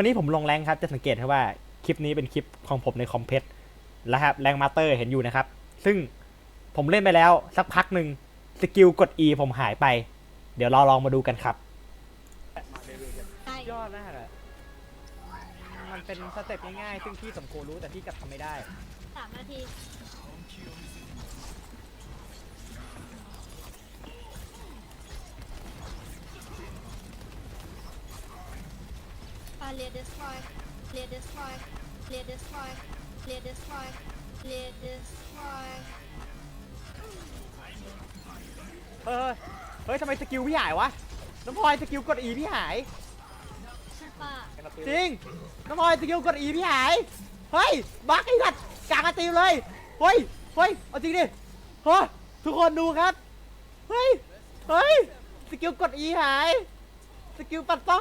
วันนี้ผมลงแรงครับ จะสังเกตให้ว่าคลิปนี้เป็นคลิปของผมในคอมเพตแล้วครับแรงมาสเตอร์เห็นอยู่นะครับ ซึ่งผมเล่นไปแล้วสักพักหนึ่งสกิลกด E ผมหายไป เดี๋ยวเราลองมาดูกันครับใช่ยอดมากอะมันเป็นสเต็ปง่ายๆ ซึ่งพี่สมควรรู้แต่พี่กลับทำไม่ได้ สามนาที อ่าเรียด destroy เรียด destroy เรียด destroy เรียด destroy เรียด destroy เออเฮ้ยทำไมสกิลพี่หายวะ น้องพลอยสกิลกด E พี่หายป้าจริง น้องพลอยสกิลกด E พี่หาย เฮ้ย บักไอ้สัตว์กลางอาตีมเลย เฮ้ย เฮ้ย เอาจริงดิเฮ้ยทุกคนดูครับ เฮ้ย เฮ้ย สกิลกด E หาย สกิลปัดป้อง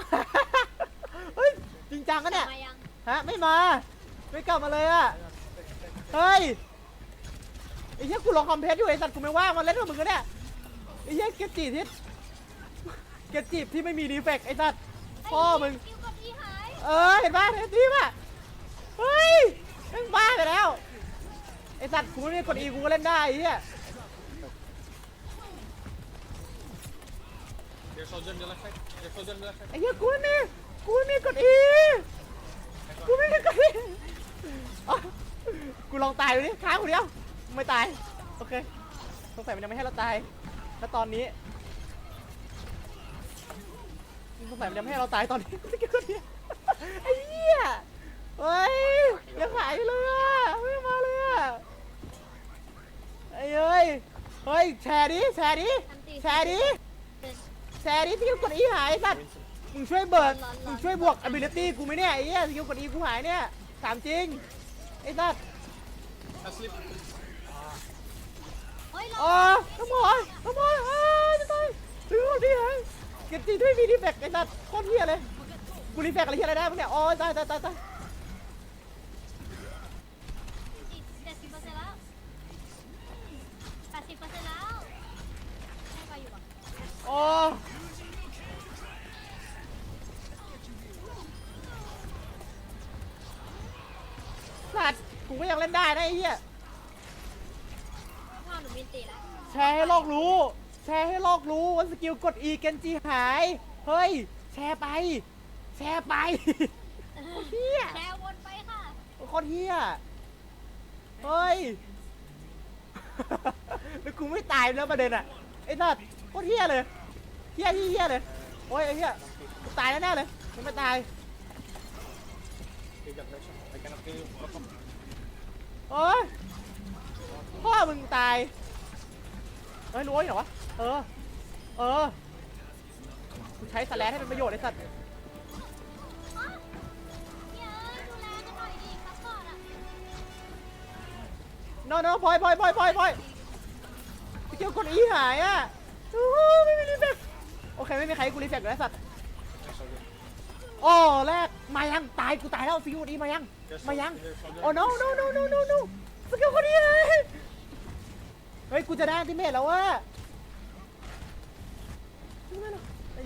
เฮ้ยจริงจังกันเนี่ย มายังฮะไม่มา ไม่กลับมาเลยอะเฮ้ยไอ้เหี้ยกูลองคอมเพลตอยู่ไอ้สัตว์กูไม่ว่างมาเล่นกับมึงกันเนี่ยไอ้เหี้ยเกจิที่เกจิที่ไม่มีดีเฟกต์ไอ้สัตว์พ่อมึง คิวกดอีหาย เออเห็นป่ะเห็นทีป่ะเฮ้ยแม่งบ้าไปแล้วไอ้สัตว์กูไม่ได้กดอีกูก็เล่นได้ไอ้เหี้ย There's soldier on the left side. There's soldier on the left side. ไอ้เหี้ยกูไม่มี กูไม่มีกดอีกูไม่มีกดอีอ๋อกูลองตายดูดิค้างกูเดียวไม่ตายโอเคสงสัยมันยังไม่ให้เราตายแล้วตอนนี้สงสัยมันยังไม่ให้เราตายตอนนี้สกิลคนเดียวไอ้เหี้ยเฮ้ยยังหายเลยอะไม่มาเลยอะไอ้เอ้ยเฮ้ยแชร์ดิแชร์ดิแชร์ดิเดินแชร์ดิสกิลกดอีหายไอ้สัตว์ มึงช่วยเบิร์ดมึงช่วยบวก ability กูไหมเนี่ยไอ้เหี้ยสกิลกดอีกูหายเนี่ยถามจริงไอ้สัตว์ Asleep. เฮ้ยรอ๋ออน้ำหมอยน้ำหมอยอ้าวจะตายสกิลกดอีหายเก็บจีด้วยมีดีแบกไอ้สัตว์โคตรเหี้ยเลยกูรีแบกอะไรเหี้ยอะไรได้มึงเนี่ยอ๋อตายตายตายตาย กูก็ยังเล่นได้นะไอ้เหี้ยพ่อหนูมินตีแล้วแชร์ให้โลกรู้ แชร์ให้โลกรู้ว่าสกิลกด E เกนจิหาย เฮ้ย แชร์ไป แชร์ไปเฮียแชร์วนไปค่ะโคตรเฮียเฮ้ย แล้วกูไม่ตายแล้วประเด็นอะ ไอ้สัสโคตรเฮียเลยเฮียเฮียเฮียเลย โอ้ยไอ้เฮียกูตายแน่ๆเลย มันไม่ตาย Take that pressure. I cannot โอ้ยพ่อมึงตายเฮ้ยรู้ไว้เหรอวะเออ เออกูใช้สแลนให้เป็นประโยชน์ไอ้สัตว์นี่ยดูแลกันหน่อยดิซัพพอร์ตอะโนโนพลอยพลอยพลอยพลอยพลอยสกิลกดอีหายอะโอ้ไม่มีรีเฟกโอเคไม่มีใครกูรีเฟกเลยไอ้สัตว์ โอ้แรกมายังตายกูตายแล้วสกิลกดอีมายัง There's มายัง soldier. There's soldier. โอ้ no no no no no no สกิลกดอีหายเฮ้ยกูจะได้อัลติเมทแล้วว่ะ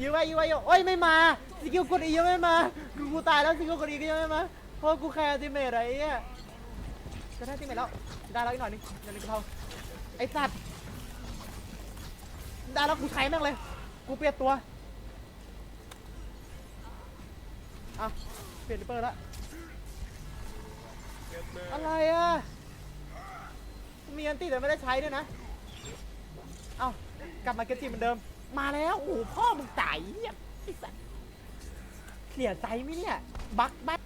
ยื้อไว้ยื้อไว้อยู่โอ้ยไม่มาสกิลกดอียังไม่มากูกูตายแล้วสกิลกดอีก็ยังไม่มาเพราะกูแคร์อัลติเมทอะไรเงี้ยจะได้อัลติเมทแล้วได้แล้วอีกหน่อยนึงเดี๋ยวนึงก็พอไอ้สัตว์ได้แล้วกูใช้แม่งเลยกูเปลี่ยนตัว อะเปลี่ยนริปเปอร์ละอะไรอะมีอันตีแต่ไม่ได้ใช้ด้วยนะ เอ้ากลับมาเกจิเหมือนเดิม มาแล้วโอ้พ่อมึงตายเนี่ยไอ้สัสเสียใจไหมเนี่ย บักบัก